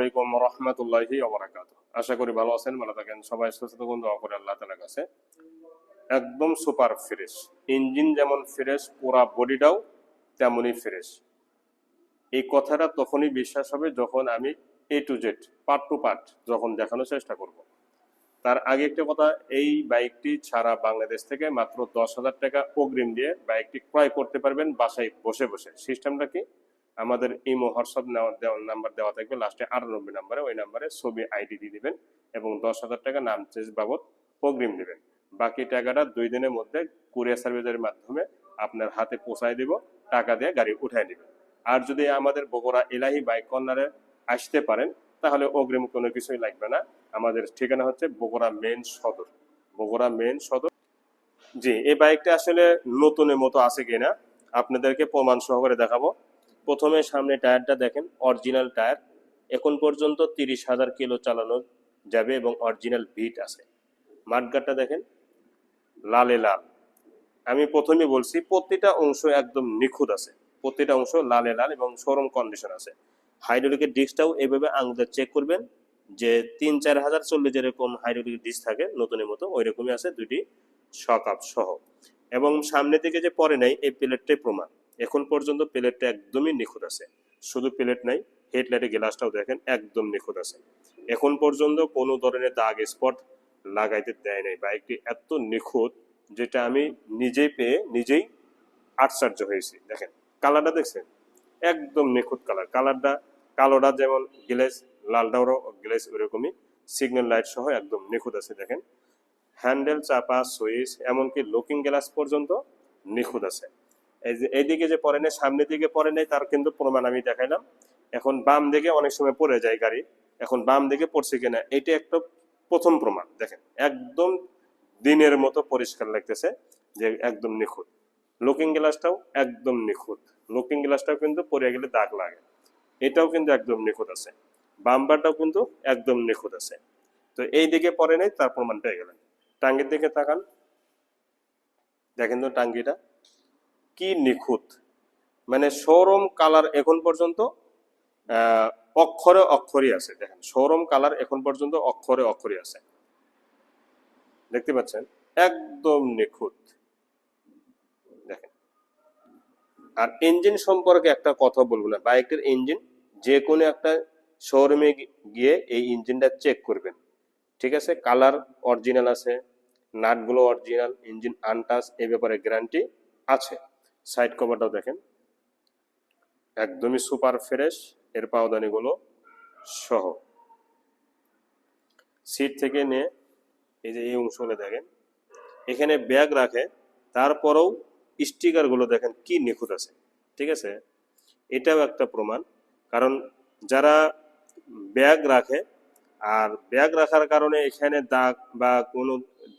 আলাইকুম রহমতুল্লাহি আশা করি ভালো আছেন, ভালো থাকেন। সবাই সুস্থ থাকুন, দোয়া করে আল্লাহ তালার কাছে। একদম সুপার ফ্রেশ। ইঞ্জিন যেমন ফ্রেশ, পুরা বডিটাও তেমনই ফ্রেশ। এই কথাটা তখনই বিশ্বাস হবে যখন আমি A to Z part to part যখন দেখানোর চেষ্টা করব। তার আগে একটা কথা, এই বাইকটি ছাড়া বাংলাদেশ থেকে মাত্র দশ হাজার টাকা অগ্রিম দিয়ে বাইকটি ক্রয় করতে পারবেন বাসায় বসে বসে। সিস্টেমটা কি? আমাদের ইমো, হোয়াটসঅ্যাপ নাম্বার দেওয়া থাকবে। লাস্টে আটানব্বই নাম্বারে, ওই নাম্বারে ছবি আইডি দিয়ে দিবেন এবং দশ হাজার টাকা নাম চেঞ্জ বাবদ অগ্রিম দেবেন। বাকি টাকাটা দুই দিনের মধ্যে কুরিয়ার সার্ভিসের মাধ্যমে আপনার হাতে পৌঁছায় দিব, টাকা দিয়ে গাড়ি উঠায় দিবেন। আর যদি আমাদের বগুড়া এলাহি বাইক কর্নারে আসতে পারেন, তাহলে অগ্রিম কোনো কিছুই লাগবে না। আমাদের ঠিকানা হচ্ছে বগুড়া মেন সদর। বগুড়া মেন সদর। জি, এই বাইকটা আসলে নতুনের মতো আছে কিনা, আপনাদেরকে প্রমাণ সহকারে দেখাবো। প্রথমে সামনে টায়ারটা দেখেন অরিজিনাল টায়ার। এখন পর্যন্ত তিরিশ হাজার কিলো চালানো যাবে এবং অরিজিনাল বিট আছে। মাঠগাটটা দেখেন, লালে লাল। আমি প্রথমে বলছি, প্রতিটা অংশ একদম নিখুঁত আছে। প্রতিটা অংশ লালে লাল এবং শোরুম কন্ডিশন আছে। হাইড্রোলিকের ডিস্কটাও এভাবে আঙুলে চেক করবেন যে তিন চার হাজার চল্লিশ যেরকম হাইড্রোলিক ডিস্ক থাকে, নতুনের মতো ওই রকমই আছে দুটি শক আপ সহ। এবং সামনে থেকে যে পরে নাই, এই প্লেটটাই প্রমাণ। এখন পর্যন্ত প্লেটটা একদমই নিখুঁত আছে। শুধু প্লেট নাই, হেডলাইটের গ্লাসটাও দেখেন একদম নিখুঁত আছে। এখন পর্যন্ত কোনো ধরনের দাগ স্পট লাগাইতে দেয় নাই। বাইকটি এত নিখুঁত যেটা আমি নিজেই পেয়ে নিজেই আশ্চর্য হয়েছি। দেখেন, কালারটা দেখছেন? একদম নিখুঁত কালার। কালারটা কালোটা যেমন গ্লেজ লালটাও গ্লেজ ওরকমই। সিগন্যাল লাইট সহ একদম নিখুঁত আছে, দেখেন। হ্যান্ডেল, চাপা, সুইচ, এমনকি লুকিং গ্লাস পর্যন্ত নিখুঁত আছে। এইদিকে যে পরে নেই, সামনের দিকে পরে নেই, তার কিন্তু প্রমাণ আমি দেখাইলাম। এখন বাম দিকে অনেক সময় পড়ে যায় গাড়ি, এখন বাম দিকে পড়ছে কিনা, এটা একটা প্রথম প্রমাণ, দেখেন। একদম দিনের মতো পরিষ্কার লাগতেছে যে একদম নিখুঁত। লুকিং গ্লাসটাও একদম নিখুঁত। লুকিং গ্লাসটাও কিন্তু পরে গেলে দাগ লাগে। এটাও কিন্তু একদম নিখুঁত আছে। বাম্বারটাও কিন্তু একদম নিখুঁত আছে। তো এই দিকে পরে নেই, তার প্রমাণ পেয়ে গেলেন। টাঙ্গির দিকে তাকান। দেখেন তো টাঙ্গিটা। কি নিখুঁত? মানে শোরুম কালার এখন পর্যন্ত অক্ষরে অক্ষরই আছে। দেখেন শোরুম কালার এখন পর্যন্ত অক্ষরে অক্ষরই আছে। দেখতে পাচ্ছেন? একদম নিখুঁত। দেখেন। আর ইঞ্জিন সম্পর্কে একটা কথা বলব না। বাইকের ইঞ্জিন যে কোনো একটা শোরুমে গিয়ে এই ইঞ্জিনটা চেক করবেন। ঠিক আছে? কালার অরিজিনাল আছে, নাটগুলো অরিজিনাল ইঞ্জিন আনটাস এই ব্যাপারে গ্যারান্টি আছে। সাইড কভারটাও দেখেন। একদমই সুপার ফ্রেশ এর পাওদানিগুলো সহ। সিট থেকে নিয়ে এই যে এই অংশগুলো দেখেন, এখানে ব্যাগ রাখে, তারপরেও স্টিকারগুলো দেখেন কি নিখুঁত আছে, ঠিক আছে? এটাও একটা প্রমাণ, কারণ যারা ব্যাগ রাখে, আর ব্যাগ রাখার কারণে এখানে দাগ বা কোনো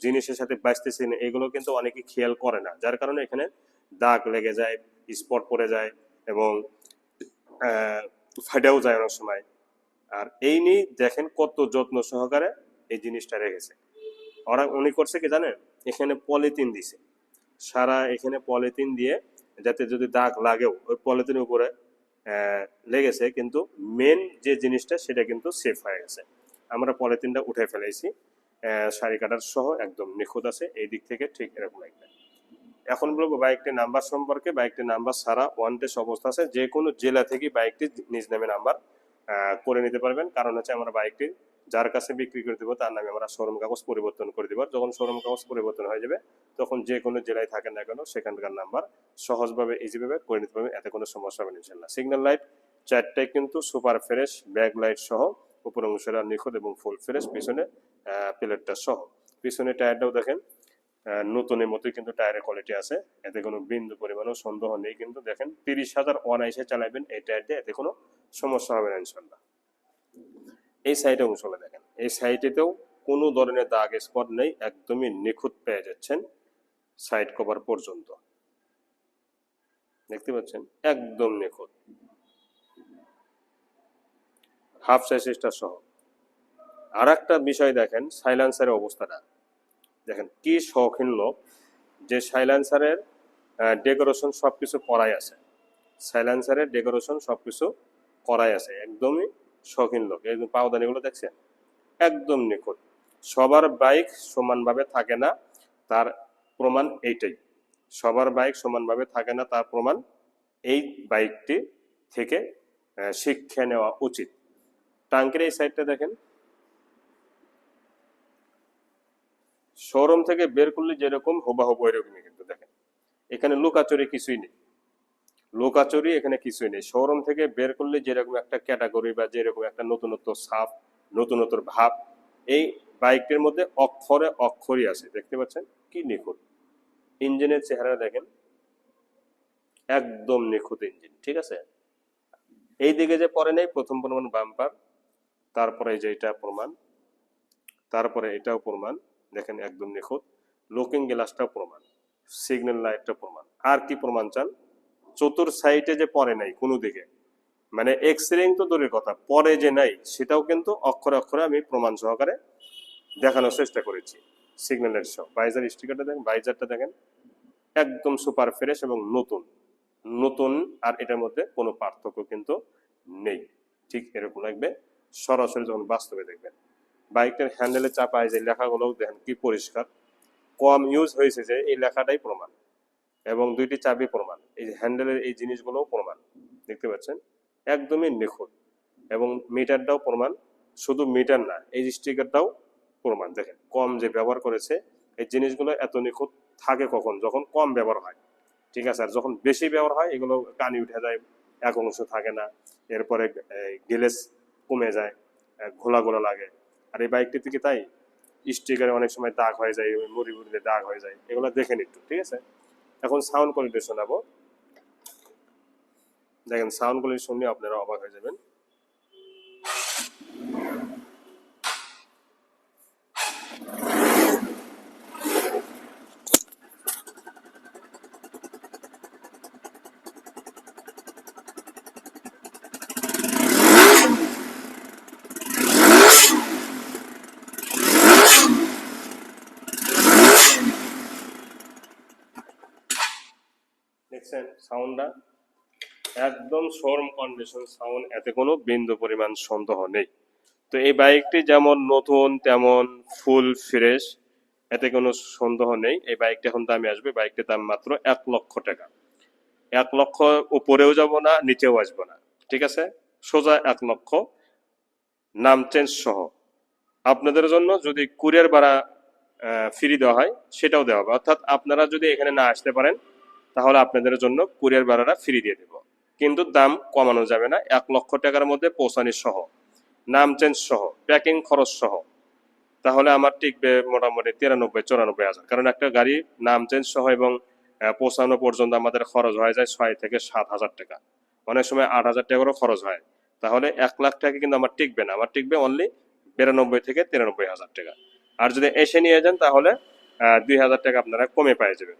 জিনিসের সাথে বাঁচতেছে না, এগুলো কিন্তু অনেকে খেয়াল করে না, যার কারণে এখানে দাগ লেগে যায় স্পট পড়ে যায় এবং ফাটেও যায় অনেক সময়। আর এই নিয়ে দেখেন কত যত্ন সহকারে এই জিনিসটা রেখেছে। ওরা উনি করছে কি জানেন? এখানে পলিথিন দিছে। সারা এখানে পলিথিন দিয়ে যাতে যদি দাগ লাগেও, ওই পলিথিনের উপরে লেগেছে কিন্তু মেন যে জিনিসটা সেটা কিন্তু সেফ হয়ে গেছে। আমরা পলিথিনটা উঠে ফেলেছি। শাড়ি কাটার সহ একদম নিখুঁত আছে। এই দিক থেকে ঠিক এরকম একটা এখন বলব বাইকটির নাম্বার সম্পর্কে বাইকটির নাম্বার সারা ওয়ান টেস্ট অবস্থা আছে, যে কোনো জেলা থেকে বাইকটি নিজ নামে নাম্বার করে নিতে পারবেন। কারণ হচ্ছে আমরা বাইকটি যার কাছে বিক্রি করে দেবো, তার নামে আমরা শোরুম কাগজ পরিবর্তন করে দেবো। যখন শোরুম কাগজ পরিবর্তন হয়ে যাবে, তখন যে কোনো জেলায় থাকেন না কেন, সেখানকার নাম্বার সহজভাবে ইজিভাবে করে নিতে পারবেন, এতে কোনো সমস্যা হবে ইনশাল্লাহ সিগন্যাল লাইট চারটায় কিন্তু সুপার ফ্রেশ ব্যাক লাইট সহ উপর অংশের নিখুঁত এবং ফুল ফ্রেশ পিছনে প্লেটটা সহ। পিছনে টায়ারটাও দেখেন নতুনের মতোই কিন্তু টায়ারের কোয়ালিটি আছে। এতে কোনো বিন্দু পরিমাণও সন্দেহ নেই কিন্তু দেখেন, তিরিশ হাজার অনায়াসে চালাবেন এই টায়ার দিয়ে, এতে কোনো সমস্যা হবে না ইনশাল্লাহ এই সাইডে অংশগুলো দেখেন, এই সাইডেতেও কোনো ধরনের দাগ স্পট নেই, একদমই নিখুঁত পেয়ে যাচ্ছেন সাইড কভার পর্যন্ত। দেখতে পাচ্ছেন? একদম নিখুঁত। হাফ সাইজটা সহ। আর একটা বিষয় দেখেন সাইলেন্সারের অবস্থাটা। দেখেন, কি শৌখিন লোক যে সাইলেন্সারের ডেকোরেশন সব কিছু করাই আছে। সাইলেন্সারের ডেকোরেশন সব কিছু করাই আছে। একদমই শৌখিন লোক। এই পাওদানিগুলো দেখছেন? একদম নিখুঁত। সবার বাইক সমানভাবে থাকে না, তার প্রমাণ এইটাই। সবার বাইক সমানভাবে থাকে না, তার প্রমাণ এই বাইকটি থেকে শিক্ষা নেওয়া উচিত। টাঙ্কের এই সাইডটা দেখেন। শোরুম থেকে বের করলে যেরকম হুবাহুব ওইরকমই কিন্তু, দেখেন। এখানে লুকাচুরি কিছুই নেই। লোকাচুরি এখানে কিছুই নেই। শোরুম থেকে বের করলে যেরকম একটা ক্যাটাগরি বা যেরকম একটা নতুনত্ব ছাপ নতুনত্ব ভাব, এই বাইকটির মধ্যে অক্ষরে অক্ষরই আছে, দেখতে পাচ্ছেন? কি নিখুঁত। ইঞ্জিনের চেহারা দেখেন। একদম নিখুঁত ইঞ্জিন, ঠিক আছে? এই দিকে যে পরে নেই, প্রথম প্রমাণ বাম্পার, তারপরে যে এটা প্রমাণ, তারপরে এটাও প্রমাণ। দেখেন একদম নিখুঁত। লুকিং গ্লাসটাও প্রমাণ সিগন্যাল লাইটটা প্রমাণ। আর কি প্রমাণ চান? চতুর সাইডে যে পরে নাই, কোনো দিকে। মানে এক্স রেং তো দূরের কথা, পরে যে নাই, সেটাও কিন্তু অক্ষরে অক্ষরে আমি প্রমাণ সহকারে দেখানোর চেষ্টা করেছি। সিগন্যালের সহ। বাইজার স্টিকারটা দেখেন বাইজারটা দেখেন, একদম সুপার ফ্রেশ এবং নতুন। নতুন আর এটার মধ্যে কোনো পার্থক্য কিন্তু নেই। ঠিক এরকম লাগবে। সরাসরি যখন বাস্তবে দেখবেন। বাইকটার হ্যান্ডেলে চাপায় যে লেখাগুলো দেখেন কি পরিষ্কার। কম ইউজ হয়েছে যে এই লেখাটাই প্রমাণ এবং দুইটি চাবি প্রমাণ, এই হ্যান্ডেলের এই জিনিসগুলোও প্রমাণ, দেখতে পাচ্ছেন? একদমই নিখুঁত এবং মিটারটাও প্রমাণ, শুধু মিটার না, এই স্টিকারটাও প্রমাণ, দেখেন কম যে ব্যবহার করেছে, এই জিনিসগুলো এত নিখুঁত থাকে কখন? যখন কম ব্যবহার হয়, ঠিক আছে? আর যখন বেশি ব্যবহার হয়, এগুলো কানি উঠে যায়, এক অংশ থাকে না, এরপরে গেলেস কমে যায় ঘোলা ঘোলা লাগে আর এই বাইকটি থেকে তাই? স্টিকারে অনেক সময় দাগ হয়ে যায়, মুড়ি মুড়িতে দাগ হয়ে যায়, এগুলো দেখেন একটু, ঠিক আছে? এখন সাউন্ড কোয়ালিটি শোনাবো। দেখেন সাউন্ড কোয়ালিটি শুনলে আপনারা অবাক হয়ে যাবেন। দেখছেন সাউন্ডটা? একদম শোরুম কন্ডিশন সাউন্ড এতে কোনো বিন্দু পরিমাণ সন্দেহ নেই। তো এই বাইকটি যেমন নতুন, তেমন ফুল ফ্রেশ এতে কোনো সন্দেহ নেই। এই বাইকটি এখন দামে আসবে। বাইকটির দাম মাত্র এক লক্ষ টাকা। এক লক্ষ উপরেও যাব না, নিচেও আসব না। ঠিক আছে? সোজা এক লক্ষ। নাম চেঞ্জ সহ। আপনাদের জন্য যদি কুরিয়ার ভাড়া ফ্রি দেওয়া হয়, সেটাও দেওয়া হবে। অর্থাৎ আপনারা যদি এখানে না আসতে পারেন তাহলে আপনাদের জন্য কুরিয়ার ভাড়াটা ফ্রি দিয়ে দেব। কিন্তু দাম কমানো যাবে না, এক লক্ষ টাকার মধ্যে পৌঁছানি সহ, নাম চেঞ্জ সহ প্যাকিং খরচ সহ। তাহলে আমার টিকবে মোটামুটি তিরানব্বই, চৌরানব্বই হাজার। কারণ একটা গাড়ি নাম চেঞ্জ সহ এবং পৌঁছানো পর্যন্ত আমাদের খরচ হয়ে যায় ছয় থেকে সাত হাজার টাকা। অনেক সময় আট হাজার টাকারও খরচ হয়। তাহলে এক লাখ টাকা কিন্তু আমার টিকবে না। আমার টিকবে অনলি বিরানব্বই থেকে তিরানব্বই হাজার টাকা। আর যদি এসে নিয়ে যান তাহলে দুই হাজার টাকা আপনারা কমে পেয়ে যাবেন।